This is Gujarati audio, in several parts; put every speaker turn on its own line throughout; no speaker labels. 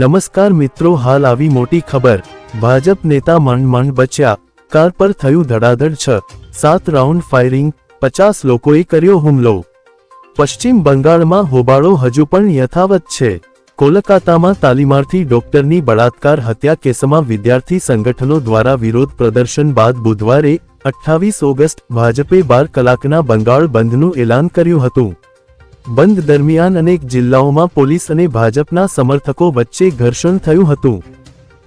નમસ્કાર મિત્રો, હાલ આવી મોટી ખબર. ભાજપ નેતા માંડ માંડ બચ્યા. કાર પર થયું ધડાધડ છ. સાત રાઉન્ડ ફાયરિંગ, પચાસ લોકોએ કર્યો હુમલો. પશ્ચિમ બંગાળમાં હોબાળો હજુ પણ યથાવત છે. કોલકાતામાં તાલીમાર્થી ડોક્ટરની બળાત્કાર હત્યા કેસમાં વિદ્યાર્થી સંગઠનો દ્વારા વિરોધ પ્રદર્શન બાદ બુધવારે અઠ્ઠાવીસ ઓગસ્ટ ભાજપે બાર કલાકના બંગાળ બંધનું એલાન કર્યું હતું. બંધ દરમિયાન અનેક જિલ્લાઓમાં પોલીસ અને ભાજપના સમર્થકો વચ્ચે ઘર્ષણ થયું હતું.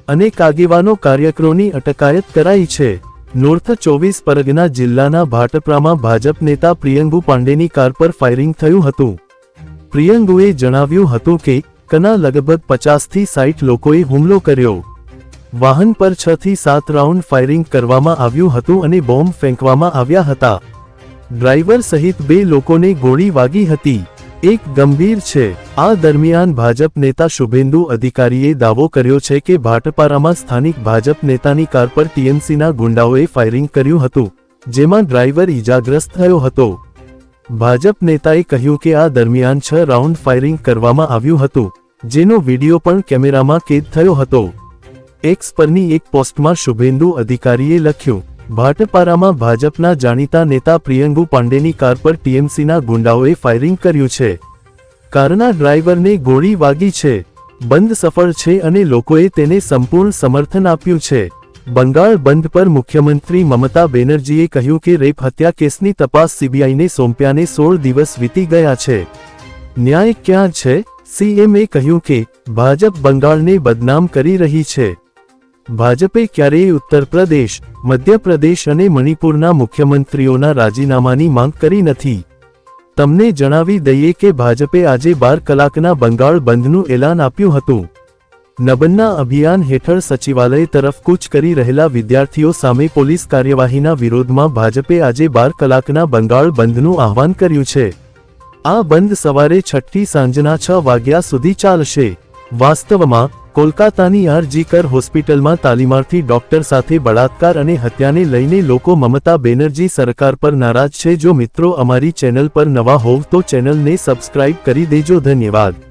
અનેક આગેવાનો કાર્યકરોની અટકાયત કરાઈ છે. નોર્થ ચોવીસ પરગના જિલ્લાના ભાટપરામાં ભાજપ નેતા પ્રિયંગુ પાંડેની કાર પર ફાયરિંગ થયું હતું. પ્રિયંગુએ જણાવ્યું હતું કે, કના લગભગ પચાસથી સાઠ લોકોએ હુમલો કર્યો. વાહન પર છ થી સાત રાઉન્ડ ફાયરિંગ કરવામાં આવ્યું હતું અને બોમ્બ ફેંકવામાં આવ્યા હતા. ડ્રાઈવર સહિત બે લોકોને ગોળી વાગી હતી. એક ગંભીર છે. આ દરમિયાન ભાજપ નેતા શુભેન્દુ અધિકારીએ દાવો કર્યો છે કે ભાટપારામાં સ્થાનિક ભાજપ નેતાની કાર પર ટીએમસીના ગુંડાઓએ ફાયરિંગ કર્યું હતું, જેમાં ડ્રાઈવર ઈજાગ્રસ્ત થયો હતો. ભાજપ નેતાએ કહ્યું કે આ દરમિયાન છ રાઉન્ડ ફાયરિંગ કરવામાં આવ્યું હતું, જેનો વીડિયો પણ કેમેરામાં કેદ થયો હતો. એક્સ પરની એક પોસ્ટમાં શુભેન્દુ અધિકારીએ લખ્યું ભાટપારામાં ભાજપના જાણીતા નેતા પ્રિયંગુ પાંડેની કાર પર ટીએમસીના ગુંડાઓએ ફાયરિંગ કર્યું છે. કારના ડ્રાઈવરને ગોળી વાગી છે. બંધ સફળ છે અને લોકોએ તેને સંપૂર્ણ સમર્થન આપ્યું છે. બંગાળ બંધ પર મુખ્યમંત્રી મમતા બેનર્જીએ કહ્યું કે રેપ હત્યા કેસની તપાસ સીબીઆઈને સોંપ્યાને સોળ દિવસ વીતી ગયા છે. ન્યાય ક્યાં છે? સીએમએ કહ્યું કે ભાજપ બંગાળને બદનામ કરી રહી છે. ભાજપે ક્યારેય ઉત્તર પ્રદેશ મધ્યપ્રદેશ અને મણિપુરના મુખ્યમંત્રીઓના રાજીનામાની માંગ કરી નથી. તમને જણાવી દઈએ કે ભાજપે આજે બાર કલાકના બંગાળ બંધનું એલાન આપ્યું હતું. નબન્ના અભિયાન હેઠળ સચિવાલય તરફ કૂચ કરી રહેલા વિદ્યાર્થીઓ સામે પોલીસ કાર્યવાહીના વિરોધમાં ભાજપે આજે બાર કલાકના બંગાળ બંધનું આહવાન કર્યું છે. આ બંધ સવારે છઠ્ઠી સાંજના છ વાગ્યા સુધી ચાલશે. વાસ્તવમાં કોલકાતાની આરજીકર હોસ્પિટલમાં તાલીમાર્થી ડોક્ટર સાથે બળાત્કાર અને હત્યાને લઈને લોકો મમતા બેનર્જી સરકાર પર નારાજ છે. જો મિત્રો અમારી ચેનલ પર નવા હોવ તો ચેનલને સબસ્ક્રાઇબ કરી દેજો. ધન્યવાદ.